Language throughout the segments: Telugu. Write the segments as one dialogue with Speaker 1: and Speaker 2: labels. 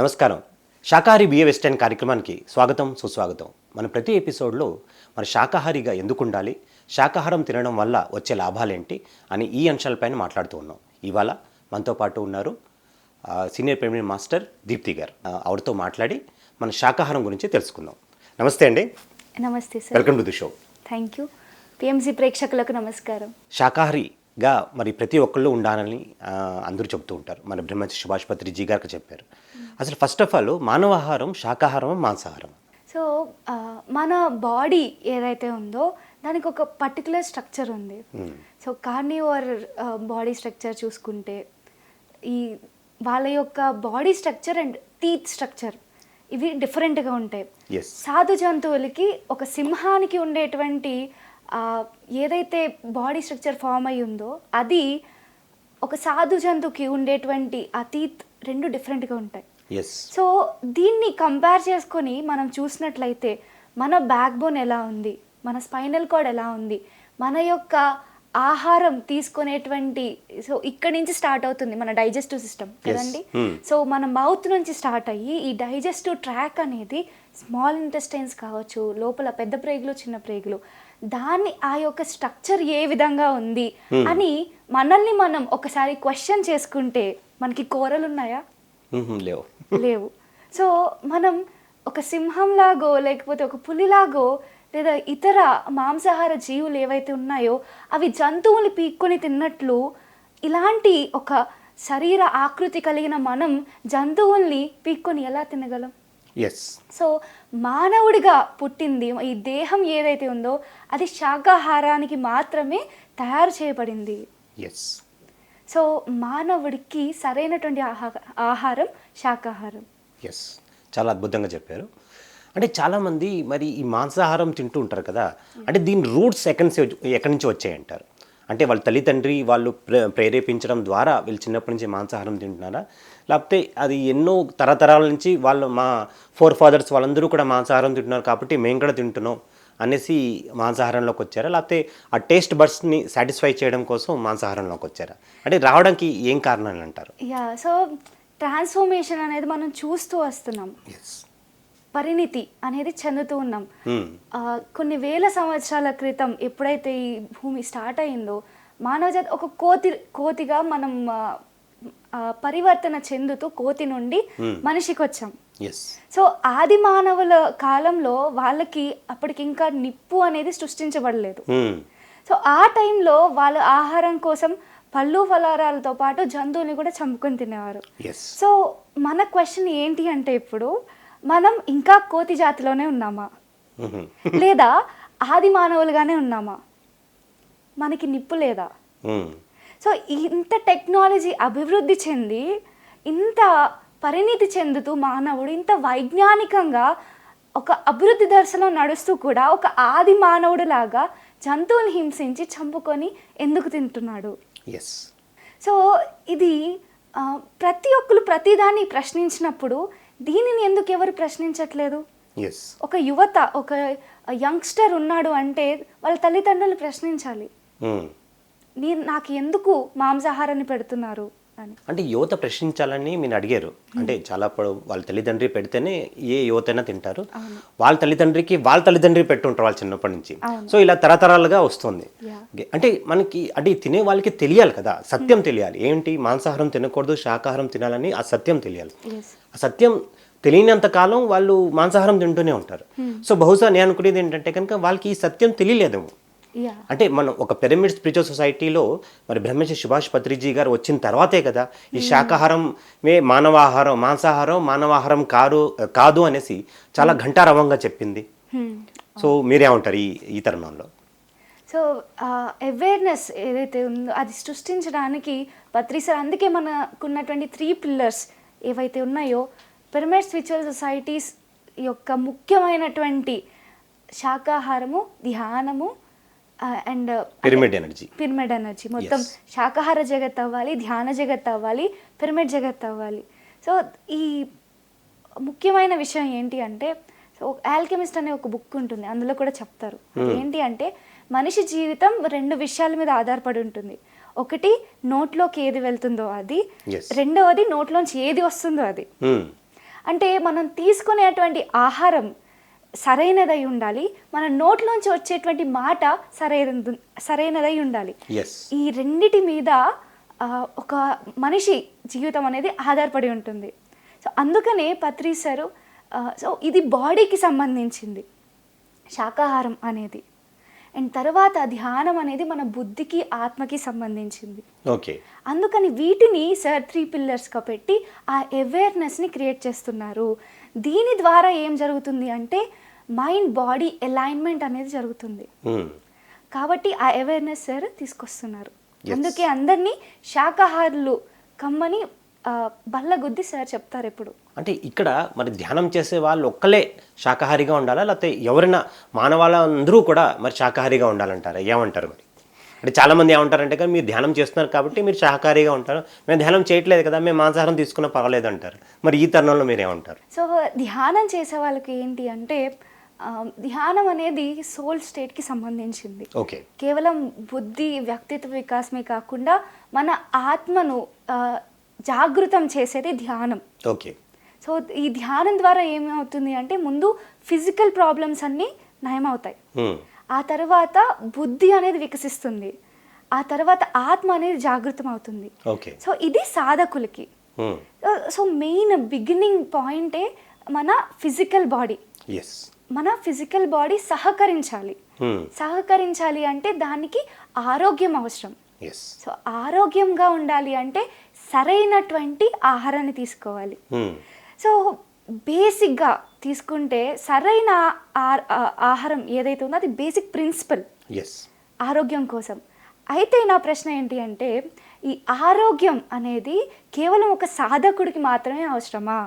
Speaker 1: నమస్కారం. శాకాహారి బిఏ వెస్టర్న్ కార్యక్రమానికి స్వాగతం సుస్వాగతం. మన ప్రతి ఎపిసోడ్లో మన శాకాహారిగా ఎందుకు ఉండాలి శాకాహారం తినడం వల్ల వచ్చే లాభాలేంటి అని ఈ అంశాలపైన మాట్లాడుతూ ఉన్నాం. ఇవాళ మనతో పాటు ఉన్నారు సీనియర్ ప్రైమరీ మాస్టర్ దీప్తి గారు. ఆవిడతో మాట్లాడి మన శాకాహారం గురించి తెలుసుకుందాం. నమస్తే అండి.
Speaker 2: నమస్తే sir.
Speaker 1: Welcome to the show.
Speaker 2: Thank you PMC ప్రేక్షకులకు నమస్కారం.
Speaker 1: శాకాహారిగా మరి ప్రతి ఒక్కళ్ళు ఉండాలని అందరూ చెప్తూ ఉంటారు. మన బ్రహ్మశ్రీ సుభాష్ పత్రిజీ గారికి చెప్పారు. అసలు ఫస్ట్ ఆఫ్ ఆల్ మానవాహారం శాకాహారం మాంసాహారం.
Speaker 2: సో మన బాడీ ఏదైతే ఉందో దానికి ఒక పర్టికులర్ స్ట్రక్చర్ ఉంది. సో కార్నివర్ బాడీ స్ట్రక్చర్ చూసుకుంటే ఈ వాళ్ళ యొక్క body structure and teeth structure ఇవి డిఫరెంట్గా ఉంటాయి. సాధు జంతువులకి ఒక సింహానికి ఉండేటువంటి ఏదైతే బాడీ స్ట్రక్చర్ ఫామ్ అయి ఉందో అది ఒక సాధు జంతువుకి ఉండేటువంటి టీత్ రెండు డిఫరెంట్గా ఉంటాయి. సో దీన్ని కంపేర్ చేసుకొని మనం చూసినట్లయితే మన బ్యాక్ బోన్ ఎలా ఉంది? మన స్పైనల్ కార్డ్ ఎలా ఉంది? మన యొక్క ఆహారం తీసుకునేటువంటి సో ఇక్కడి నుంచి స్టార్ట్ అవుతుంది మన డైజెస్టివ్ సిస్టమ్ కదండి?
Speaker 1: Hmm.
Speaker 2: సో మన మౌత్ నుంచి స్టార్ట్ అయ్యి ఈ డైజెస్టివ్ ట్రాక్ అనేది స్మాల్ ఇంటెస్టైన్స్ కావచ్చు లోపల పెద్ద ప్రేగులు చిన్న ప్రేగులు దాన్ని ఆ యొక్క స్ట్రక్చర్ ఏ విధంగా ఉంది అని మనల్ని మనం ఒకసారి క్వశ్చన్ చేసుకుంటే మనకి కూరలు ఉన్నాయా
Speaker 1: లేవు.
Speaker 2: లేవు. సో మనం ఒక సింహంలాగో లేకపోతే ఒక పులిలాగో లేదా ఇతర మాంసాహార జీవులు ఏవైతే ఉన్నాయో అవి జంతువులు పీక్కొని తిన్నట్లు ఇలాంటి ఒక శరీర ఆకృతి కలిగిన మనం జంతువుల్ని పీక్కొని ఎలా తినగలం?
Speaker 1: ఎస్
Speaker 2: సో మానవుడిగా పుట్టింది ఈ దేహం ఏదైతే ఉందో అది శాకాహారానికి మాత్రమే తయారు చేయబడింది.
Speaker 1: ఎస్
Speaker 2: సో మానవుడికి సరైనటువంటి ఆహా- ఆహారం శాకాహారం.
Speaker 1: ఎస్ చాలా అద్భుతంగా చెప్పారు. అంటే చాలామంది మరి ఈ మాంసాహారం తింటూ ఉంటారు కదా అంటే దీని రూట్స్ ఎక్కడి నుంచి ఎక్కడి నుంచి వచ్చాయంటారు? అంటే వాళ్ళ తల్లిదండ్రి వాళ్ళు ప్రే- ప్రేరేపించడం ద్వారా వీళ్ళు చిన్నప్పటి నుంచి మాంసాహారం తింటున్నారా? లేకపోతే అది ఎన్నో తరతరాల నుంచి వాళ్ళు మా ఫోర్ ఫాదర్స్ వాళ్ళందరూ కూడా మాంసాహారం తింటున్నారు కాబట్టి మేము కూడా తింటున్నాం అనేసి మాంసాహారంలోకి వచ్చారా? లేకపోతే ఆ టేస్ట్ బర్డ్స్ని సాటిస్ఫై చేయడం కోసం మాంసాహారంలోకి వచ్చారా? అంటే రావడానికి ఏం కారణాలు అంటారు?
Speaker 2: యా సో ట్రాన్స్ఫర్మేషన్ అనేది మనం చూస్తూ వస్తున్నాం. పరిణితి అనేది చెందుతూ ఉన్నాం. ఆ, కొన్ని వేల సంవత్సరాల క్రితం ఎప్పుడైతే ఈ భూమి స్టార్ట్ అయిందో మానవజాతి ఒక కోతి కోతిగా మనం పరివర్తన చెందుతూ కోతి నుండి మనిషికి వచ్చాం సో ఆది మానవుల కాలంలో వాళ్ళకి అప్పటికి ఇంకా నిప్పు అనేది సృష్టించబడలేదు. సో ఆ టైంలో వాళ్ళు ఆహారం కోసం పళ్ళు ఫలారాలతో పాటు జంతువుల్ని కూడా చంపుకొని తినేవారు. సో మన క్వశ్చన్ ఏంటి అంటే ఇప్పుడు మనం ఇంకా కోతి జాతిలోనే ఉన్నామా? లేదా ఆది మానవులుగానే ఉన్నామా? మనకి నిప్పు లేదా? సో ఇంత టెక్నాలజీ అభివృద్ధి చెంది ఇంత పరిణితి చెందుతూ మానవుడు ఇంత వైజ్ఞానికంగా ఒక అభివృద్ధి దశలో నడుస్తూ కూడా ఒక ఆది మానవుడు లాగా జంతువుని హింసించి చంపుకొని ఎందుకు తింటున్నాడు?
Speaker 1: ఎస్
Speaker 2: సో ఇది ప్రతి ఒక్కరు ప్రతిదాన్ని ప్రశ్నించినప్పుడు దీనిని ఎందుకు ఎవరు ప్రశ్నించట్లేదు? ఒక యువత ఒక యంగ్స్టర్ ఉన్నాడు అంటే వాళ్ళ తల్లిదండ్రులు ప్రశ్నించాలి. నీ నాకు ఎందుకు మాంసాహారాన్ని పెడుతున్నారు అని.
Speaker 1: అంటే యువత ప్రశ్నించాలని మీరు అడిగారు. అంటే చాలా వాళ్ళ తల్లిదండ్రి పెడితేనే ఏ యువతైనా తింటారు. వాళ్ళ తల్లిదండ్రికి వాళ్ళ తల్లిదండ్రి పెట్టుంటారు వాళ్ళు చిన్నప్పటి నుంచి. సో ఇలా తరతరాలుగా వస్తుంది. అంటే మనకి అంటే తినే వాళ్ళకి తెలియాలి కదా. సత్యం తెలియాలి. ఏంటి? మాంసాహారం తినకూడదు శాకాహారం తినాలని ఆ సత్యం తెలియాలి. ఆ సత్యం తెలియనంత కాలం వాళ్ళు మాంసాహారం తింటూనే ఉంటారు. సో బహుశా నేను అనుకునేది ఏంటంటే కనుక వాళ్ళకి ఈ సత్యం తెలియలేదేమో. అంటే మనం ఒక పిరమిడ్ స్పిరిచువల్ సొసైటీలో మరి బ్రహ్మశ్రీ సుభాష్ పత్రిజీ గారు వచ్చిన తర్వాతే కదా ఈ శాకాహారం మే మానవాహారం మాంసాహారం మానవాహారం కారు కాదు అనేసి చాలా ఘంటారవంగా చెప్పింది. సో మీరేమంటారు ఈ ఈ తరుణంలో?
Speaker 2: సో అవేర్నెస్ ఏదైతే ఉందో అది సృష్టించడానికి పత్రిసర్ అందుకే మనకున్నటువంటి త్రీ పిల్లర్స్ ఏవైతే ఉన్నాయో పిరమిడ్ స్పిరిచువల్ సొసైటీస్ యొక్క ముఖ్యమైనటువంటి శాకాహారము ధ్యానము and
Speaker 1: pyramid energy
Speaker 2: pyramid energy మొత్తం శాకాహార జగత్ అవ్వాలి ధ్యాన జగత్ అవ్వాలి పిరమిడ్ జగత్ అవ్వాలి. సో ఈ ముఖ్యమైన విషయం ఏంటి అంటే సో ఆల్కెమిస్ట్ అనే ఒక బుక్ ఉంటుంది అందులో కూడా చెప్తారు. అది ఏంటి అంటే మనిషి జీవితం రెండు విషయాల మీద ఆధారపడి ఉంటుంది. ఒకటి నోట్లోకి ఏది వెళ్తుందో అది. రెండవది నోట్లోంచి ఏది వస్తుందో అది. అంటే మనం తీసుకునేటువంటి ఆహారం సరైనదై ఉండాలి. మన నోట్లోంచి వచ్చేటువంటి మాట సరైనది సరైనదై ఉండాలి. ఈ రెండిటి మీద ఒక మనిషి జీవితం అనేది ఆధారపడి ఉంటుంది. సో అందుకనే పత్రి సారు ఆ, సో ఇది బాడీకి సంబంధించింది. శాకాహారం అనేది. అండ్ తర్వాత ధ్యానం అనేది మన బుద్ధికి ఆత్మకి సంబంధించింది.
Speaker 1: ఓకే.
Speaker 2: అందుకని వీటిని సార్ త్రీ పిల్లర్స్గా పెట్టి ఆ అవేర్నెస్ని క్రియేట్ చేస్తున్నారు. దీని ద్వారా ఏం జరుగుతుంది అంటే మైండ్ బాడీ అలైన్మెంట్ అనేది జరుగుతుంది. కాబట్టి ఆ అవేర్నెస్ సార్ తీసుకొస్తున్నారు. అందుకే అందరినీ శాకాహారులు కమ్మని ఆ, బల్లగుద్ది సార్ చెప్తారు ఎప్పుడు.
Speaker 1: అంటే ఇక్కడ మరి ధ్యానం చేసే వాళ్ళు ఒక్కలే శాకాహారిగా ఉండాలా? లేకపోతే ఎవరైనా మానవాళ్ళందరూ కూడా మరి శాకాహారిగా ఉండాలంటారా? ఏమంటారు మరి? అంటే చాలామంది ఏమంటారంటే కానీ మీరు ధ్యానం చేస్తున్నారు కాబట్టి మీరు శాకాహారిగా ఉంటారు. మేము ధ్యానం చేయట్లేదు కదా మేము మాంసాహారం తీసుకున్నా పర్వాలేదు అంటారు. మరి ఈ తరుణంలో మీరు ఏమంటారు?
Speaker 2: సో ధ్యానం చేసే వాళ్ళకి ఏంటి అంటే ధ్యానం అనేది సోల్ స్టేట్కి సంబంధించింది.
Speaker 1: ఓకే.
Speaker 2: కేవలం బుద్ధి వ్యక్తిత్వ వికాసమే కాకుండా మన ఆత్మను జాగృతం చేసేది ధ్యానం.
Speaker 1: ఓకే.
Speaker 2: సో ఈ ధ్యానం ద్వారా ఏమవుతుంది అంటే ముందు ఫిజికల్ ప్రాబ్లమ్స్ అన్నీ నయమవుతాయి. ఆ తర్వాత బుద్ధి అనేది వికసిస్తుంది. ఆ తర్వాత ఆత్మ అనేది జాగృతం అవుతుంది సో ఇది సాధకులకి. సో మెయిన్ బిగినింగ్ పాయింటే మన ఫిజికల్ బాడీ. మన ఫిజికల్ బాడీ సహకరించాలి. సహకరించాలి అంటే దానికి ఆరోగ్యం అవసరం. సో ఆరోగ్యంగా ఉండాలి అంటే సరైనటువంటి ఆహారాన్ని తీసుకోవాలి. సో బేసిక్గా తీసుకుంటే సరైన ఆహారం ఏదైతే ఉందో అది బేసిక్ ప్రిన్సిపల్.
Speaker 1: ఎస్
Speaker 2: ఆరోగ్యం కోసం. అయితే నా ప్రశ్న ఏంటి అంటే ఈ ఆరోగ్యం అనేది కేవలం ఒక సాధకుడికి మాత్రమే అవసరమా?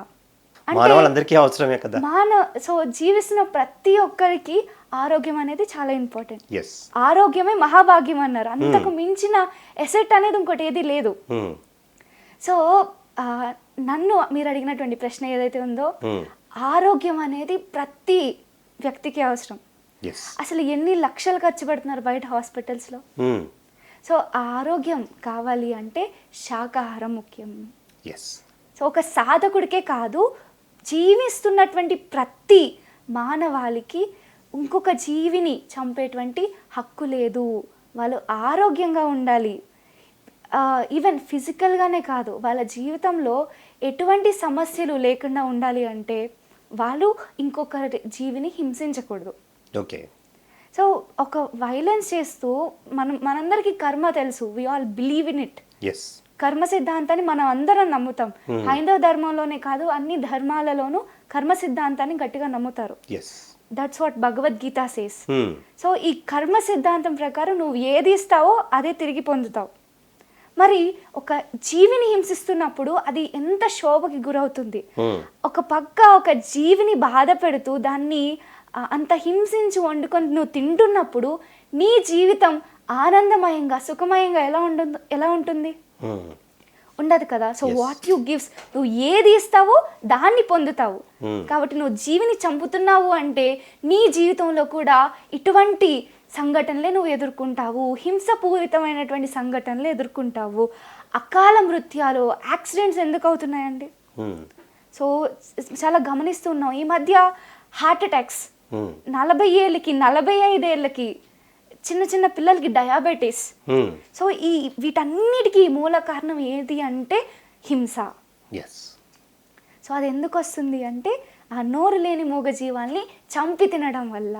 Speaker 1: మానవాళ్ళందరికీ అవసరమే కదా.
Speaker 2: మాన సో జీవిస్తున్న ప్రతి ఒక్కరికి ఆరోగ్యం అనేది చాలా ఇంపార్టెంట్. ఆరోగ్యమే మహాభాగ్యం అన్నారు. అంతకు మించిన ఎసెట్ అనేది ఇంకోటి ఏది లేదు. సో ఆ, నన్ను మీరు అడిగినటువంటి ప్రశ్న ఏదైతే ఉందో ఆరోగ్యం అనేది ప్రతి వ్యక్తికి అవసరం. అసలు ఎన్ని లక్షలు ఖర్చు పెడుతున్నారు బయట హాస్పిటల్స్లో? సో ఆరోగ్యం కావాలి అంటే శాకాహారం ముఖ్యం. సో ఒక సాధకుడికే కాదు జీవిస్తున్నటువంటి ప్రతి మానవాళికి ఇంకొక జీవిని చంపేటువంటి హక్కు లేదు. వాళ్ళు ఆరోగ్యంగా ఉండాలి. ఈవెన్ ఫిజికల్గానే కాదు వాళ్ళ జీవితంలో ఎటువంటి సమస్యలు లేకుండా ఉండాలి అంటే వాళ్ళు ఇంకొక జీవిని హింసించకూడదు.
Speaker 1: ఓకే
Speaker 2: సో ఒక వైలెన్స్ చేస్తూ మనం మనందరికీ కర్మ తెలుసు we all believe in it
Speaker 1: yes
Speaker 2: karma సిద్ధాంతాన్ని మనం అందరం నమ్ముతాం. హైందవ ధర్మంలోనే కాదు అన్ని ధర్మాలలోనూ కర్మ సిద్ధాంతాన్ని గట్టిగా నమ్ముతారు. That's what Bhagavad Gita says so ఈ కర్మ సిద్ధాంతం ప్రకారం నువ్వు ఏది ఇస్తావో అదే తిరిగి పొందుతావు. మరి ఒక జీవిని హింసిస్తున్నప్పుడు అది ఎంత శోభకి గురవుతుంది? ఒక పక్క ఒక జీవిని బాధ పెడుతూ దాన్ని అంత హింసించి వండుకొని నువ్వు తింటున్నప్పుడు నీ జీవితం ఆనందమయంగా సుఖమయంగా ఎలా ఉంటుంది ఎలా ఉంటుంది? ఉండదు కదా? సో. వాట్ యు గివ్స్ నువ్వు ఏది ఇస్తావో దాన్ని పొందుతావు. కాబట్టి నువ్వు జీవిని చంపుతున్నావు అంటే నీ జీవితంలో కూడా ఇటువంటి సంఘటనలే నువ్వు ఎదుర్కొంటావు హింసపూరితమైనటువంటి సంఘటనలు ఎదుర్కొంటావు. అకాల మృత్యాలు యాక్సిడెంట్స్ ఎందుకు అవుతున్నాయండి సో చాలా గమనిస్తున్నాం. ఈ మధ్య హార్ట్ అటాక్స్ నలభై ఏళ్ళకి నలభై ఐదేళ్ళకి చిన్న చిన్న పిల్లలకి డయాబెటీస్. సో ఈ వీటన్నిటికీ మూల కారణం ఏది అంటే హింస. సో అది ఎందుకు వస్తుంది అంటే ఆ నోరు లేని మూగజీవాల్ని చంపి తినడం వల్ల.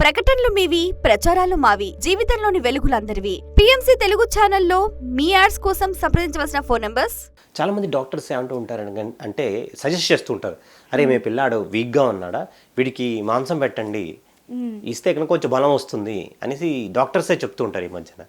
Speaker 3: ప్రకటనలు మీవి ప్రచారాలు మావి జీవితంలోని వెలుగులందరివి. పిఎంసి తెలుగు ఛానల్లో మీ యాడ్స్ కోసం సంప్రదించవలసిన ఫోన్ నంబర్స్?
Speaker 1: చాలా మంది డాక్టర్స్ ఏమంటూ ఉంటారు అంటే సజెస్ట్ చేస్తూ ఉంటారు. అరే మీ పిల్లాడు వీక్గా ఉన్నాడా? వీడికి మాంసం పెట్టండి. ఇస్తే కనుక కొంచెం బలం వస్తుంది అనేసి డాక్టర్సే చెప్తూ ఉంటారు ఈ మధ్యన.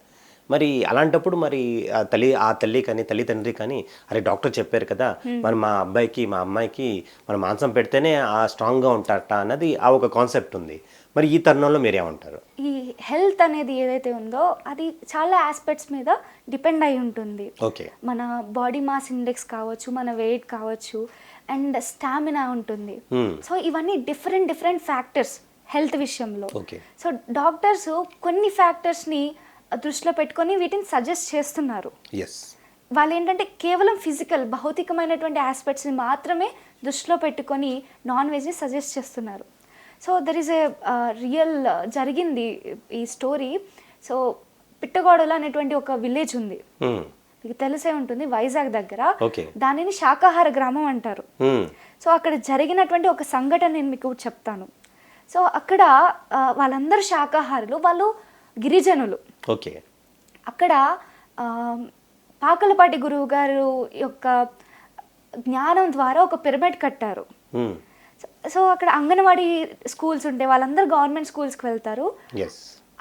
Speaker 1: మరి అలాంటప్పుడు మరి ఆ తల్లి ఆ తల్లి కానీ తల్లి తండ్రి కానీ అరే డాక్టర్ చెప్పారు కదా మరి మా అబ్బాయికి మా అమ్మాయికి మన మాంసం పెడితేనే ఆ స్ట్రాంగ్గా ఉంటారట అన్నది ఆ ఒక కాన్సెప్ట్ ఉంది. మరి ఈ తరుణంలో మీరేమంటారు?
Speaker 2: ఈ హెల్త్ అనేది ఏదైతే ఉందో అది చాలా ఆస్పెక్ట్స్ మీద డిపెండ్ అయి ఉంటుంది.
Speaker 1: ఓకే.
Speaker 2: మన బాడీ మాస్ ఇండెక్స్ కావచ్చు మన వెయిట్ కావచ్చు అండ్ స్టామినా ఉంటుంది.
Speaker 1: Hmm.
Speaker 2: సో ఇవన్నీ డిఫరెంట్ డిఫరెంట్ ఫ్యాక్టర్స్ హెల్త్ విషయంలో.
Speaker 1: ఓకే.
Speaker 2: సో డాక్టర్స్ కొన్ని ఫ్యాక్టర్స్ని దృష్టిలో పెట్టుకొని వీటిని సజెస్ట్ చేస్తున్నారు.
Speaker 1: ఎస్
Speaker 2: వాళ్ళు ఏంటంటే కేవలం ఫిజికల్ భౌతికమైనటువంటి ఆస్పెక్ట్స్ని మాత్రమే దృష్టిలో పెట్టుకొని నాన్ వెజ్ని సజెస్ట్ చేస్తున్నారు. So there is a real జరిగింది ఈ స్టోరీ సో పిట్టగోడలు అనేటువంటి ఒక విలేజ్ ఉంది.
Speaker 1: మ్మ్.
Speaker 2: మీకు తెలిసే ఉంటుంది వైజాగ్ దగ్గర. దానిని శాకాహార గ్రామం అంటారు. సో అక్కడ జరిగినటువంటి ఒక సంఘటన నేను మీకు చెప్తాను. సో అక్కడ వాళ్ళందరూ శాకాహారులు వాళ్ళు గిరిజనులు.
Speaker 1: ఓకే
Speaker 2: అక్కడ పాకలపాటి గురువు గారు యొక్క జ్ఞానం ద్వారా ఒక పిరమిడ్ కట్టారు.
Speaker 1: మ్మ్.
Speaker 2: సో- అక్కడ అంగన్వాడీ స్కూల్స్ ఉంటాయి వాళ్ళందరూ గవర్నమెంట్ స్కూల్స్కి వెళ్తారు.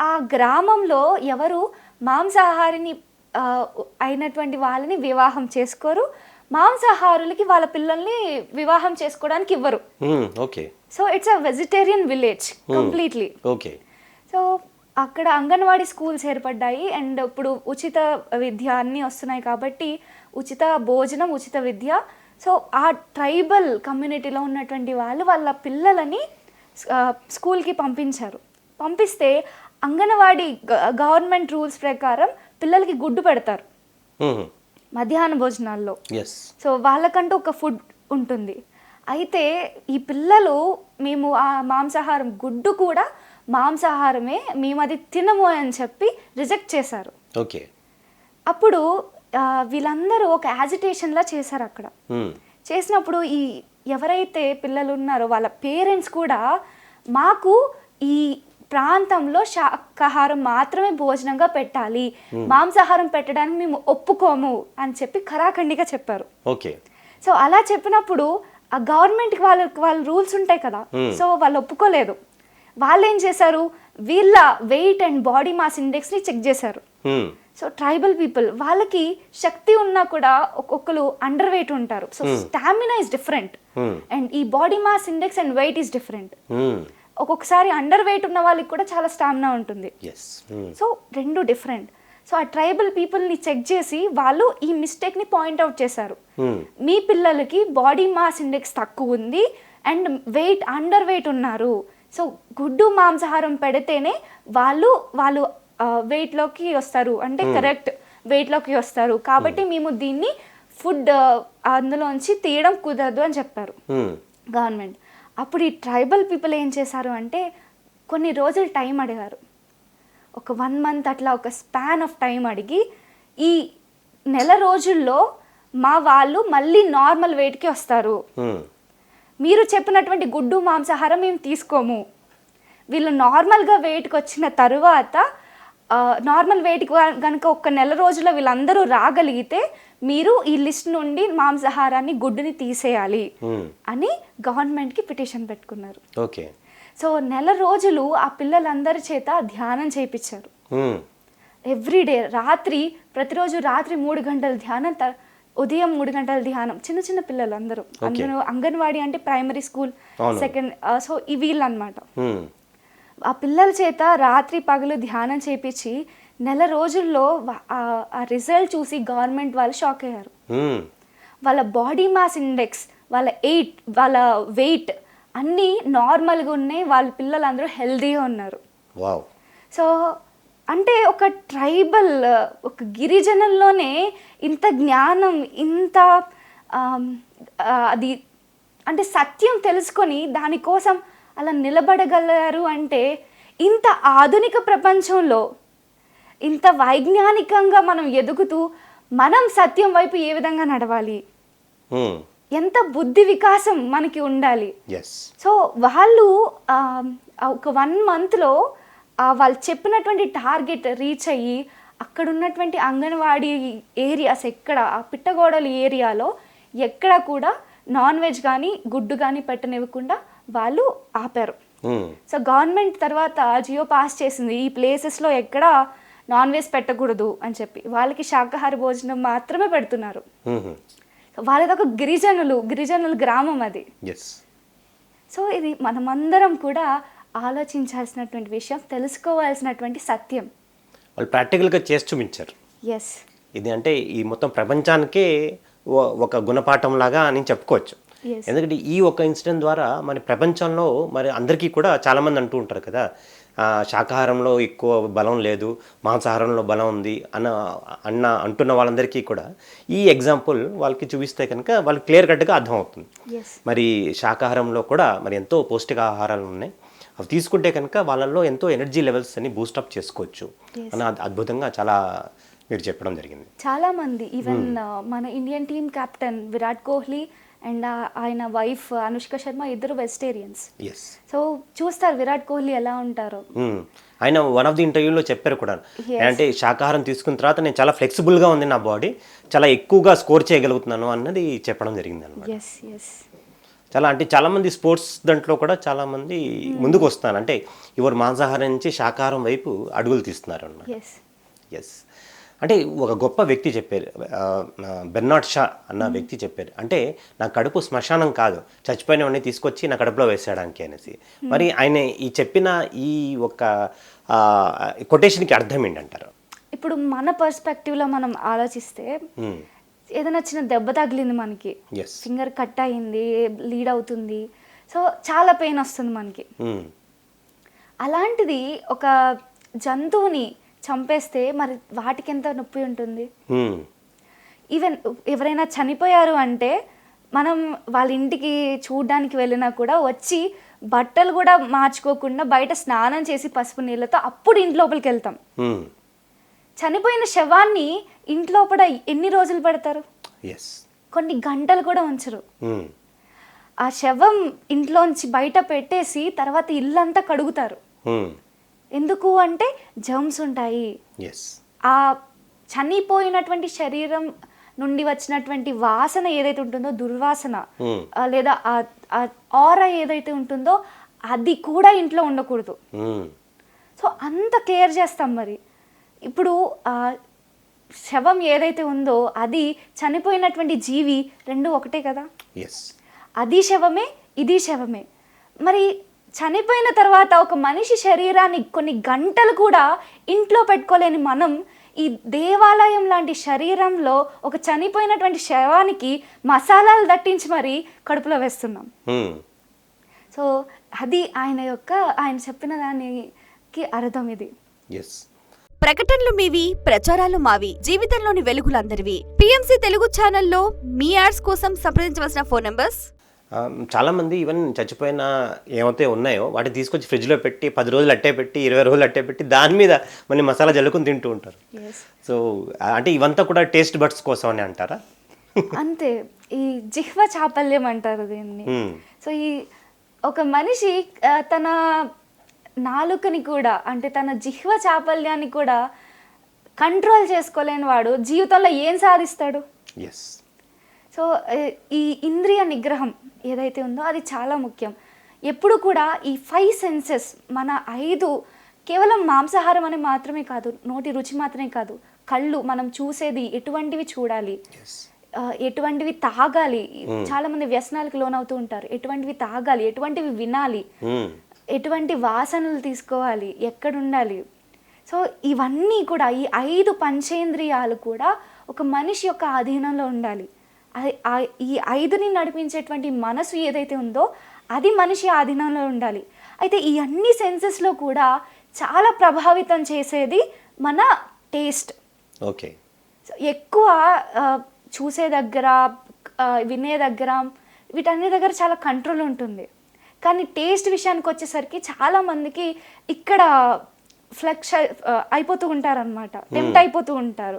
Speaker 2: ఆ గ్రామంలో ఎవరు మాంసాహారిని అయినటువంటి వాళ్ళని వివాహం చేసుకోరు. మాంసాహారులకి వాళ్ళ పిల్లల్ని వివాహం చేసుకోవడానికి ఇవ్వరు.
Speaker 1: Okay
Speaker 2: so it's a vegetarian village completely
Speaker 1: okay
Speaker 2: so అక్కడ అంగన్వాడీ స్కూల్స్ ఏర్పడ్డాయి. అండ్ ఇప్పుడు ఉచిత విద్య అన్నీ వస్తున్నాయి కాబట్టి ఉచిత భోజనం ఉచిత విద్య. సో ఆ ట్రైబల్ కమ్యూనిటీలో ఉన్నటువంటి వాళ్ళు వాళ్ళ పిల్లలని స్కూల్కి పంపించారు. పంపిస్తే అంగన్వాడీ గవర్నమెంట్ రూల్స్ ప్రకారం పిల్లలకి గుడ్డు పెడతారు. మధ్యాహ్న భోజనాల్లో. సో వాళ్ళకంటూ ఒక ఫుడ్ ఉంటుంది. అయితే ఈ పిల్లలు మేము ఆ మాంసాహారం గుడ్డు కూడా మాంసాహారమే మేము అది తినము అని చెప్పి రిజెక్ట్ చేశారు.
Speaker 1: ఓకే.
Speaker 2: అప్పుడు వీళ్ళందరూ ఒక యాజిటేషన్లా చేశారు అక్కడ. చేసినప్పుడు ఈ ఎవరైతే పిల్లలు ఉన్నారో వాళ్ళ పేరెంట్స్ కూడా మాకు ఈ ప్రాంతంలో శాకాహారం మాత్రమే భోజనంగా పెట్టాలి. మాంసాహారం పెట్టడానికి మేము ఒప్పుకోము అని చెప్పి ఖరాఖండిగా చెప్పారు.
Speaker 1: ఓకే.
Speaker 2: సో అలా చెప్పినప్పుడు ఆ గవర్నమెంట్కి వాళ్ళకి వాళ్ళ రూల్స్ ఉంటాయి కదా. సో వాళ్ళు ఒప్పుకోలేదు. వాళ్ళు ఏం చేశారు? వీళ్ళ వెయిట్ అండ్ బాడీ మాస్ ఇండెక్స్ని చెక్ చేశారు. సో ట్రైబల్ పీపుల్ వాళ్ళకి శక్తి ఉన్నా కూడా ఒక్కొక్కరు అండర్ వెయిట్ ఉంటారు. So stamina is different. And ఈ body mass index and weight is different. ఒక్కొక్కసారి అండర్ వెయిట్ ఉన్న వాళ్ళకి కూడా చాలా స్టామినా ఉంటుంది. సో రెండు డిఫరెంట్ సో ఆ ట్రైబల్ పీపుల్ని చెక్ చేసి వాళ్ళు ఈ మిస్టేక్ని పాయింట్అవుట్ చేశారు.
Speaker 1: మ్మ్.
Speaker 2: మీ పిల్లలకి బాడీ మాస్ ఇండెక్స్ తక్కువ ఉంది అండ్ వెయిట్ అండర్ వెయిట్ ఉన్నారు. సో గుడ్డు మాంసాహారం పెడితేనే వాళ్ళు వాళ్ళు వెయిట్లోకి వస్తారు. అంటే కరెక్ట్ వెయిట్లోకి వస్తారు. కాబట్టి మేము దీన్ని ఫుడ్ అందులోంచి తీయడం కుదరదు అని చెప్పారు. గవర్నమెంట్ అప్పుడు ఈ ట్రైబల్ పీపుల్ ఏం చేశారు అంటే కొన్ని రోజులు టైం అడిగారు. ఒక వన్ మంత్ అట్లా ఒక స్పాన్ ఆఫ్ టైం అడిగి ఈ నెల రోజుల్లో మా వాళ్ళు మళ్ళీ నార్మల్ వెయిట్కి వస్తారు. మీరు చెప్పినటువంటి గుడ్డు మాంసాహారం మేము తీసుకోము. వీళ్ళు నార్మల్గా వెయిట్కి వచ్చిన తరువాత నార్మల్ వెయిట్కి కనుక ఒక నెల రోజుల్లో వీళ్ళందరూ రాగలిగితే మీరు ఈ లిస్ట్ నుండి మాంసాహారాన్ని గుడ్డుని తీసేయాలి
Speaker 1: మ్మ్.
Speaker 2: అని గవర్నమెంట్కి పిటిషన్ పెట్టుకున్నారు
Speaker 1: ఓకే
Speaker 2: సో నెల రోజులు ఆ పిల్లలందరి చేత ధ్యానం చేయించారు. ఎవ్రీడే రాత్రి ప్రతిరోజు రాత్రి మూడు గంటల ధ్యానం ఉదయం మూడు గంటల ధ్యానం చిన్న చిన్న పిల్లలు అందరూ అందరూ అంగన్వాడీ అంటే ప్రైమరీ స్కూల్. సెకండ్ సో ఈ వీళ్ళు అనమాట
Speaker 1: మ్మ్.
Speaker 2: ఆ పిల్లల చేత రాత్రి పగలు ధ్యానం చేపించి నెల రోజుల్లో ఆ- రిజల్ట్ చూసి గవర్నమెంట్ వాళ్ళు షాక్ అయ్యారు. వాళ్ళ బాడీ మాస్ ఇండెక్స్ వాళ్ళ ఎయిట్ వాళ్ళ వెయిట్ అన్నీ నార్మల్గా ఉన్నాయి. వాళ్ళ పిల్లలందరూ హెల్తీగా ఉన్నారు. సో అంటే ఒక ట్రైబల్ ఒక గిరిజనుల్లోనే ఇంత జ్ఞానం ఇంత అది అంటే సత్యం తెలుసుకొని దానికోసం అలా నిలబడగలరు అంటే ఇంత ఆధునిక ప్రపంచంలో ఇంత వైజ్ఞానికంగా మనం ఎదుగుతూ మనం సత్యం వైపు ఏ విధంగా నడవాలి. ఎంత బుద్ధి వికాసం మనకి ఉండాలి? సో వాళ్ళు ఒక వన్ మంత్లో వాళ్ళు చెప్పినటువంటి టార్గెట్ రీచ్ అయ్యి అక్కడ ఉన్నటువంటి అంగన్వాడీ ఏరియాస్ ఎక్కడ ఆ పిట్టగోడలు ఏరియాలో ఎక్కడ కూడా నాన్ వెజ్ కానీ గుడ్డు కానీ పెట్టనివ్వకుండా వాళ్ళు ఆపారు. సో గవర్నమెంట్ తర్వాత జియో పాస్ చేసింది. ఈ ప్లేసెస్లో ఎక్కడ నాన్ వెజ్ పెట్టకూడదు అని చెప్పి. వాళ్ళకి శాకాహార భోజనం మాత్రమే పెడుతున్నారు. వాళ్ళది ఒక గిరిజనులు గిరిజనుల గ్రామం అది. సో ఇది మనమందరం కూడా ఆలోచించాల్సినటువంటి విషయం తెలుసుకోవాల్సినటువంటి సత్యం.
Speaker 1: వాళ్ళు ప్రాక్టికల్గా చేసి చూపించారు.
Speaker 2: ఎస్
Speaker 1: ఇది అంటే ఈ మొత్తం ప్రపంచానికే ఒక గుణపాఠం లాగా అని చెప్పుకోవచ్చు. ఎందుకంటే ఈ ఒక ఇన్సిడెంట్ ద్వారా మరి ప్రపంచంలో మరి అందరికీ కూడా చాలామంది అంటూ ఉంటారు కదా శాకాహారంలో ఎక్కువ బలం లేదు మాంసాహారంలో బలం ఉంది అన్న అన్న అంటున్న వాళ్ళందరికీ కూడా ఈ ఎగ్జాంపుల్ వాళ్ళకి చూపిస్తే కనుక వాళ్ళకి క్లియర్ కట్గా అర్థమవుతుంది. మరి శాకాహారంలో కూడా మరి ఎంతో పౌష్టికాహారాలు ఉన్నాయి. అవి తీసుకుంటే కనుక వాళ్ళల్లో ఎంతో ఎనర్జీ లెవెల్స్ అని బూస్టప్ చేసుకోవచ్చు అని అద్- అద్భుతంగా చాలా మీరు చెప్పడం జరిగింది.
Speaker 2: చాలా మంది ఈవెన్ మన Indian team captain Virat Kohli and ఆయన వైఫ్ అనుష్క శర్మ ఇద్దరు వెజిటేరియన్స్. సో చూస్తారు విరాట్ కోహ్లీ ఎలా ఉంటారో.
Speaker 1: మ్మ్. ఆయన వన్ ఆఫ్ ది ఇంటర్వ్యూలో చెప్పారు కూడా. అంటే శాకాహారం తీసుకున్న తర్వాత నేను చాలా ఫ్లెక్సిబుల్గా ఉంది నా బాడీ చాలా ఎక్కువగా స్కోర్ చేయగలుగుతున్నాను అన్నది చెప్పడం జరిగింది అనమాట చాలా అంటే చాలామంది స్పోర్ట్స్ దాంట్లో కూడా చాలామంది ముందుకు వస్తున్నారు. అంటే ఎవరు మాంసాహారం నుంచి శాకాహారం వైపు అడుగులు తీస్తున్నారు
Speaker 2: ఎస్
Speaker 1: ఎస్ అంటే ఒక గొప్ప వ్యక్తి చెప్పారు. బెర్నాడ్ షా అన్న వ్యక్తి చెప్పారు. అంటే నా కడుపు శ్మశానం కాదు చచ్చిపోయినవన్నీ తీసుకొచ్చి నా కడుపులో వేసేయడానికి అనేసి. మరి ఆయన ఈ చెప్పిన ఈ ఒక కొటేషన్కి అర్థం ఏంటంటారు?
Speaker 2: ఇప్పుడు మన పర్స్పెక్టివ్లో మనం ఆలోచిస్తే ఏదైనా చిన్న దెబ్బ తగిలింది మనకి. ఫింగర్ కట్ అయింది లీడ్ అవుతుంది. సో చాలా పెయిన్ వస్తుంది మనకి. అలాంటిది ఒక జంతువుని చంపేస్తే మరి వాటికి ఎంత నొప్పి ఉంటుంది? ఈవెన్ ఎవరైనా చనిపోయారు అంటే మనం వాళ్ళ ఇంటికి చూడడానికి వెళ్ళినా కూడా వచ్చి బట్టలు కూడా మార్చుకోకుండా బయట స్నానం చేసి పసుపు నీళ్ళతో అప్పుడు ఇంటి లోపలికి వెళ్తాం. చనిపోయిన శవాన్ని ఇంట్లోపల ఎన్ని రోజులు పెడతారు? కొన్ని గంటలు కూడా ఉంచరు. ఆ శవం ఇంట్లోంచి బయట పెట్టేసి తర్వాత ఇల్లంతా కడుగుతారు. ఎందుకు అంటే జర్మ్స్ ఉంటాయి. ఆ చనిపోయినటువంటి శరీరం నుండి వచ్చినటువంటి వాసన ఏదైతే ఉంటుందో దుర్వాసన ఆ, లేదా ఆ ఆర ఏదైతే ఉంటుందో అది కూడా ఇంట్లో ఉండకూడదు. సో అంత కేర్ చేస్తాం మరి. ఇప్పుడు ఆ శవం ఏదైతే ఉందో అది చనిపోయినటువంటి జీవి రెండు ఒకటే కదా? అది శవమే ఇది శవమే. మరి చనిపోయిన తర్వాత ఒక మనిషి శరీరాన్ని కొన్ని గంటలు కూడా ఇంట్లో పెట్టుకోలేని మనం ఈ దేవాలయం లాంటి శరీరంలో ఒక చనిపోయినటువంటి శవానికి మసాలాలు దట్టించి మరి కడుపులో వేస్తున్నాం. సో అది ఆయన యొక్క ఆయన చెప్పిన దానికి అర్థం ఇది.
Speaker 1: ఎస్
Speaker 3: ప్రకటనలు మీవి ప్రచారాలు మావి జీవితంలోని వెలుగులందరివి. పిఎంసి తెలుగు ఛానల్లో మీ యాడ్స్ కోసం సంప్రదించవలసిన ఫోన్ నంబర్స్
Speaker 1: చాలామంది ఈవెన్ చచ్చిపోయిన ఏమైతే ఉన్నాయో వాటిని తీసుకొచ్చి ఫ్రిడ్జ్లో పెట్టి పది రోజులు అట్టే పెట్టి ఇరవై రోజులు అట్టే పెట్టి దాని మీద మళ్ళీ మసాలా జల్లుకుని తింటూ ఉంటారు. సో అంటే ఇవంతా కూడా టేస్ట్ బడ్స్ కోసం అని అంటారా?
Speaker 2: అంతే. ఈ జిహ్వ చాపల్యం అంటారు దీన్ని. సో ఈ ఒక మనిషి తన నాలుకని కూడా అంటే తన జిహ్వ చాపల్యాన్ని కూడా కంట్రోల్ చేసుకోలేని వాడు జీవితంలో ఏం సాధిస్తాడు?
Speaker 1: ఎస్
Speaker 2: సో ఈ ఇంద్రియ నిగ్రహం ఏదైతే ఉందో అది చాలా ముఖ్యం. ఎప్పుడు కూడా ఈ ఫైవ్ సెన్సెస్ మన ఐదు కేవలం మాంసాహారం అని మాత్రమే కాదు నోటి రుచి మాత్రమే కాదు కళ్ళు మనం చూసేది ఎటువంటివి చూడాలి ఎటువంటివి తాగాలి చాలా మంది వ్యసనాలకు లోనవుతూ ఉంటారు. ఎటువంటివి తాగాలి ఎటువంటివి వినాలి ఎటువంటి వాసనలు తీసుకోవాలి ఎక్కడ ఉండాలి సో ఇవన్నీ కూడా ఈ ఐదు పంచేంద్రియాలు కూడా ఒక మనిషి యొక్క ఆధీనంలో ఉండాలి. ఈ ఐదుని నడిపించేటువంటి మనసు ఏదైతే ఉందో అది మనిషి ఆధీనంలో ఉండాలి. అయితే ఈ అన్ని సెన్సెస్లో కూడా చాలా ప్రభావితం చేసేది మన టేస్ట్.
Speaker 1: ఓకే.
Speaker 2: ఎక్కువ చూసే దగ్గర వినే దగ్గర వీటన్ని దగ్గర చాలా కంట్రోల్ ఉంటుంది. కానీ టేస్ట్ విషయానికి వచ్చేసరికి చాలా మందికి ఇక్కడ ఫ్లెక్స్ అయిపోతూ ఉంటారు అనమాట టెంప్ట్ అయిపోతూ ఉంటారు.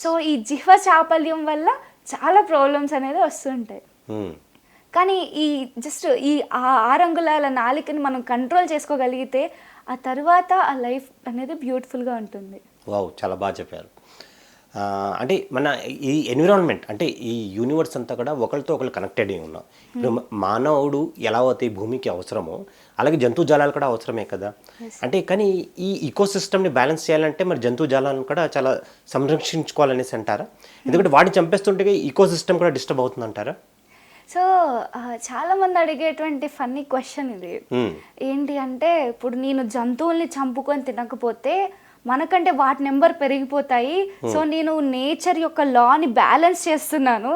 Speaker 2: సో ఈ జిహ్వ చాపల్యం వల్ల చాలా ప్రాబ్లమ్స్ అనేది వస్తుంటాయి. కానీ ఈ జస్ట్ ఈ ఆ ఆరంగుళాల నాలికని మనం కంట్రోల్ చేసుకోగలిగితే ఆ తర్వాత ఆ లైఫ్ అనేది బ్యూటిఫుల్గా ఉంటుంది.
Speaker 1: వావ్ చాలా బాగా చెప్పారు. అంటే మన ఈ ఎన్విరాన్మెంట్ అంటే ఈ యూనివర్స్ అంతా కూడా ఒకరితో ఒకరు కనెక్టెడ్ అయి ఉన్నాం. మానవుడు ఎలా అయితే భూమికి అవసరమో అలాగే జంతు జాలాలు కూడా అవసరమే కదా. అంటే కానీ ఈ ఈకో సిస్టమ్ని బ్యాలెన్స్ చేయాలంటే మరి జంతు జాలాలను కూడా చాలా సంరక్షించుకోవాలనేసి అంటారా? ఎందుకంటే వాటిని చంపేస్తుంటే ఈకో సిస్టమ్ కూడా డిస్టర్బ్ అవుతుంది అంటారా
Speaker 2: సో చాలా మంది అడిగేటువంటి ఫన్నీ క్వశ్చన్ ఇది.
Speaker 1: Hmm.
Speaker 2: ఏంటి అంటే ఇప్పుడు నేను జంతువుల్ని చంపుకొని తినకపోతే మనకంటే వాటి నెంబర్ పెరిగిపోతాయి. సో నేను నేచర్ యొక్క లాని బ్యాలెన్స్ చేస్తున్నాను.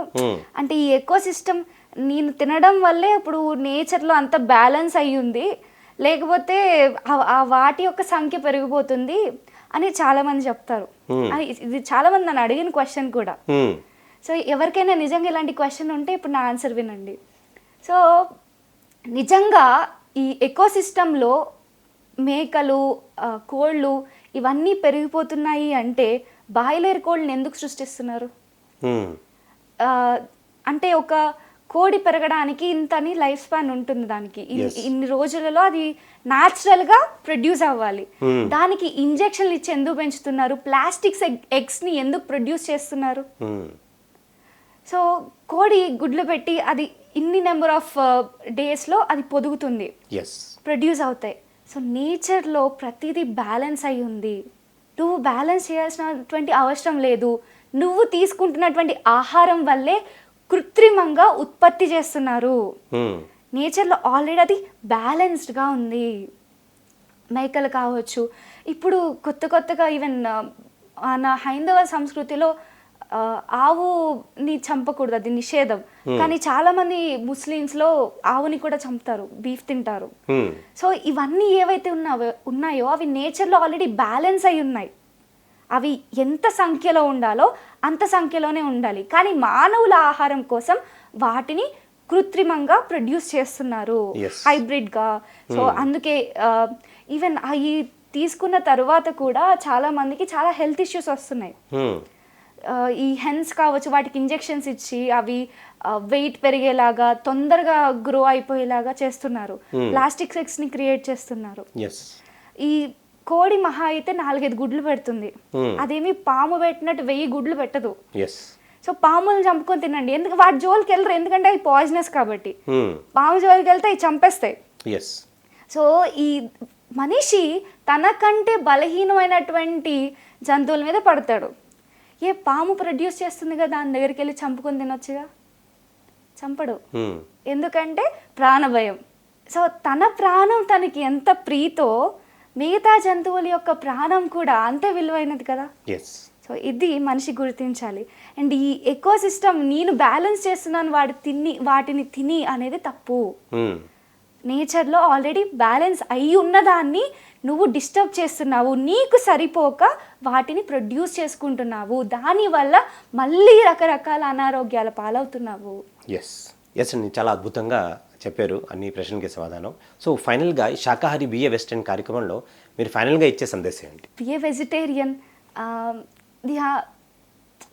Speaker 2: అంటే ఈ ఎకో సిస్టమ్ నేను తినడం వల్లే ఇప్పుడు నేచర్లో అంత బ్యాలెన్స్ అయ్యి ఉంది లేకపోతే ఆ- వాటి యొక్క సంఖ్య పెరిగిపోతుంది అని చాలామంది చెప్తారు. ఇది చాలామంది నన్ను అడిగిన క్వశ్చన్ కూడా. సో ఎవరికైనా నిజంగా ఇలాంటి క్వశ్చన్ ఉంటే ఇప్పుడు నా ఆన్సర్ వినండి. సో నిజంగా ఈ ఎకోసిస్టంలో మేకలు కోళ్ళు ఇవన్నీ పెరిగిపోతున్నాయి అంటే బాయిలర్ కోళ్ళని ఎందుకు సృష్టిస్తున్నారు? అంటే ఒక కోడి పెరగడానికి ఇంతని లైఫ్ స్పాన్ ఉంటుంది దానికి. ఇన్ని రోజులలో అది natural గా ప్రొడ్యూస్ అవ్వాలి.
Speaker 1: Hmm.
Speaker 2: దానికి ఇంజెక్షన్లు ఇచ్చి ఎందుకు పెంచుతున్నారు? ప్లాస్టిక్స్ ఎగ్స్ని ఎందుకు ప్రొడ్యూస్ చేస్తున్నారు. సో కోడి గుడ్లు పెట్టి అది ఇన్ని నెంబర్ ఆఫ్ డేస్లో అది పొదుగుతుంది. ప్రొడ్యూస్ అవుతాయి. సో నేచర్లో ప్రతిదీ బ్యాలెన్స్ అయి ఉంది. నువ్వు బ్యాలెన్స్ చేయాల్సినటువంటి అవసరం లేదు. నువ్వు తీసుకుంటున్నటువంటి ఆహారం వల్లే కృత్రిమంగా ఉత్పత్తి చేస్తున్నారు.
Speaker 1: మ్మ్.
Speaker 2: నేచర్లో ఆల్రెడీ అది బ్యాలెన్స్డ్గా ఉంది. మేకలు కావచ్చు. ఇప్పుడు కొత్త కొత్తగా ఈవెన్ మన హైందవ సంస్కృతిలో ఆవుని చంపకూడదు అది నిషేధం. కానీ చాలా మంది ముస్లిమ్స్లో ఆవుని కూడా చంపుతారు బీఫ్ తింటారు.
Speaker 1: మ్మ్.
Speaker 2: సో ఇవన్నీ ఏవైతే ఉన్నావో ఉన్నాయో అవి నేచర్లో ఆల్రెడీ బ్యాలెన్స్ అయి ఉన్నాయి. అవి ఎంత సంఖ్యలో ఉండాలో అంత సంఖ్యలోనే ఉండాలి. కానీ మానవుల ఆహారం కోసం వాటిని కృత్రిమంగా ప్రొడ్యూస్ చేస్తున్నారు. హైబ్రిడ్గా. సో అందుకే ఈవెన్ అవి తీసుకున్న తర్వాత కూడా చాలా మందికి చాలా హెల్త్ ఇష్యూస్ వస్తున్నాయి. ఆ, ఈ హెన్స్ కావచ్చు వాటికి ఇంజెక్షన్స్ ఇచ్చి అవి వెయిట్ పెరిగేలాగా తొందరగా గ్రో అయిపోయేలాగా చేస్తున్నారు. ప్లాస్టిక్ సెక్స్ని క్రియేట్ చేస్తున్నారు. ఈ కోడి మహా అయితే నాలుగైదు గుడ్లు పెడుతుంది. అదేమి పాము పెట్టినట్టు వెయ్యి గుడ్లు పెట్టదు. సో పాములను చంపుకొని తినండి. ఎందుకు వాటి జోలికి వెళ్ళరు. ఎందుకంటే అవి పాయిజనస్ కాబట్టి. పాము జోలికి వెళ్తే అవి చంపేస్తాయి. సో ఈ మనిషి తనకంటే బలహీనమైనటువంటి జంతువుల మీద పడతాడు. ఏ పాము ప్రొడ్యూస్ చేస్తుంది కదా? దాని దగ్గరికి వెళ్ళి చంపుకొని తినొచ్చుగా? చంపడు. ఎందుకంటే ప్రాణభయం. సో తన ప్రాణం తనకి ఎంత ప్రీతో మిగతా జంతువుల యొక్క ప్రాణం కూడా అంతే విలువైనది కదా?
Speaker 1: ఎస్
Speaker 2: సో ఇది మనిషి గుర్తించాలి. అండ్ ఈ ఎకో సిస్టమ్ నేను బ్యాలెన్స్ చేస్తున్నాను వాడి తిని వాటిని తిని అనేది తప్పు. నేచర్లో ఆల్రెడీ బ్యాలెన్స్ అయి ఉన్నదాన్ని నువ్వు డిస్టర్బ్ చేస్తున్నావు. నీకు సరిపోక వాటిని ప్రొడ్యూస్ చేసుకుంటున్నావు. దానివల్ల మళ్ళీ రకరకాల అనారోగ్యాల పాలవుతున్నావు.
Speaker 1: ఎస్ ఎస్ అండి. చాలా అద్భుతంగా చెప్పారు అన్ని ప్రశ్నలకి సమాధానం. సో ఫైనల్గా శాకాహారి బిఏ వెస్టర్న్ కార్యక్రమంలో మీరు ఫైనల్గా ఇచ్చే సందేశం ఏంటి?
Speaker 2: బిఏ వెజిటేరియన్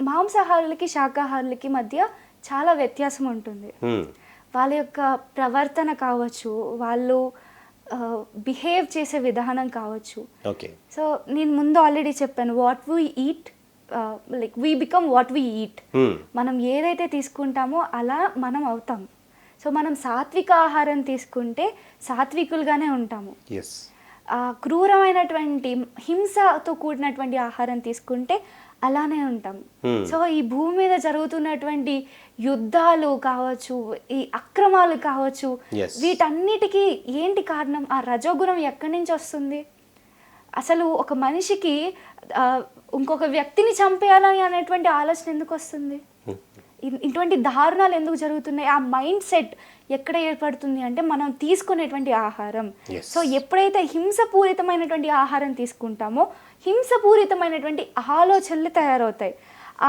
Speaker 2: మాంసాహారులకి శాకాహారులకి మధ్య చాలా వ్యత్యాసం ఉంటుంది. వాళ్ళ యొక్క ప్రవర్తన కావచ్చు వాళ్ళు బిహేవ్ చేసే విధానం కావచ్చు.
Speaker 1: ఓకే.
Speaker 2: సో నేను ముందు ఆల్రెడీ చెప్పాను what we eat like we become what we eat. మనం ఏదైతే తీసుకుంటామో అలా మనం అవుతాం. సో మనం సాత్విక ఆహారం తీసుకుంటే సాత్వికులుగానే ఉంటాము. క్రూరమైనటువంటి హింసతో కూడినటువంటి ఆహారం తీసుకుంటే అలానే ఉంటాం.
Speaker 1: Hmm.
Speaker 2: సో ఈ భూమి మీద జరుగుతున్నటువంటి యుద్ధాలు కావచ్చు ఈ అక్రమాలు కావచ్చు. వీటన్నిటికీ ఏంటి కారణం? ఆ రజోగుణం ఎక్కడి నుంచి వస్తుంది? అసలు ఒక మనిషికి ఇంకొక వ్యక్తిని చంపేయాలని అనేటువంటి ఆలోచన ఎందుకు వస్తుంది? ఇటువంటి దారుణాలు ఎందుకు జరుగుతున్నాయి? ఆ మైండ్ సెట్ ఎక్కడ ఏర్పడుతుంది అంటే మనం తీసుకునేటువంటి ఆహారం. సో ఎప్పుడైతే హింసపూరితమైనటువంటి ఆహారం తీసుకుంటామో హింసపూరితమైనటువంటి ఆలోచనలు తయారవుతాయి.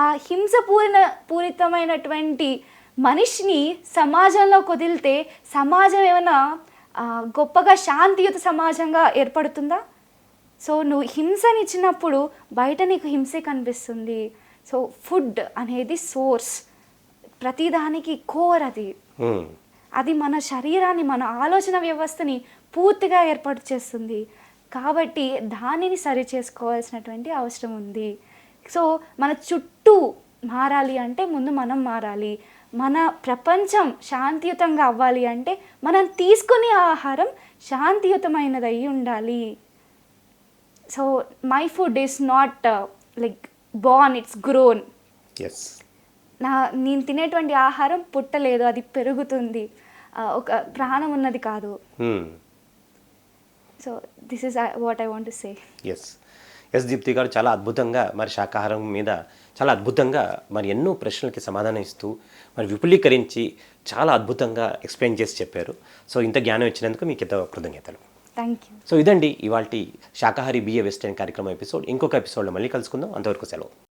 Speaker 2: ఆ హింసపూరిన పూరితమైనటువంటి మనిషిని సమాజంలో కుదిలితే సమాజం ఏమైనా గొప్పగా శాంతియుత సమాజంగా ఏర్పడుతుందా? సో నువ్వు హింసనిచ్చినప్పుడు బయట నీకు హింసే కనిపిస్తుంది. సో ఫుడ్ అనేది సోర్స్. ప్రతిదానికి కోర్ అది. అది మన శరీరాన్ని మన ఆలోచన వ్యవస్థని పూర్తిగా ఏర్పాటు చేస్తుంది. కాబట్టి దానిని సరి చేసుకోవాల్సినటువంటి అవసరం ఉంది. సో మన చుట్టూ మారాలి అంటే ముందు మనం మారాలి. మన ప్రపంచం శాంతియుతంగా అవ్వాలి అంటే మనం తీసుకునే ఆహారం శాంతియుతమైనదై ఉండాలి. So my food is not like born it's grown
Speaker 1: as
Speaker 2: నా నేను తినేటువంటి ఆహారం పుట్టలేదు అది పెరుగుతుంది. ఒక ప్రాణం ఉన్నది కాదు. So this is what I want to say
Speaker 1: yes yes Deepti garu చాలా అద్భుతంగా మరి శాకాహారం మీద చాలా అద్భుతంగా మరి ఎన్నో ప్రశ్నలకి సమాధానం ఇస్తూ మరి విపులీకరించి చాలా అద్భుతంగా ఎక్స్ప్లెయిన్ చేసి చెప్పారు. సో ఇంత జ్ఞానం ఇచ్చినందుకు మీకు ఎంతో కృతజ్ఞతలు.
Speaker 2: థ్యాంక్ యూ
Speaker 1: సో ఇదండి ఇవాళ శాకాహారి బిఏ వెస్టర్న్ కార్యక్రమం ఎపిసోడ్. ఇంకొక ఎపిసోడ్లో మళ్ళీ కలుసుకుందాం. అంతవరకు సెలవు.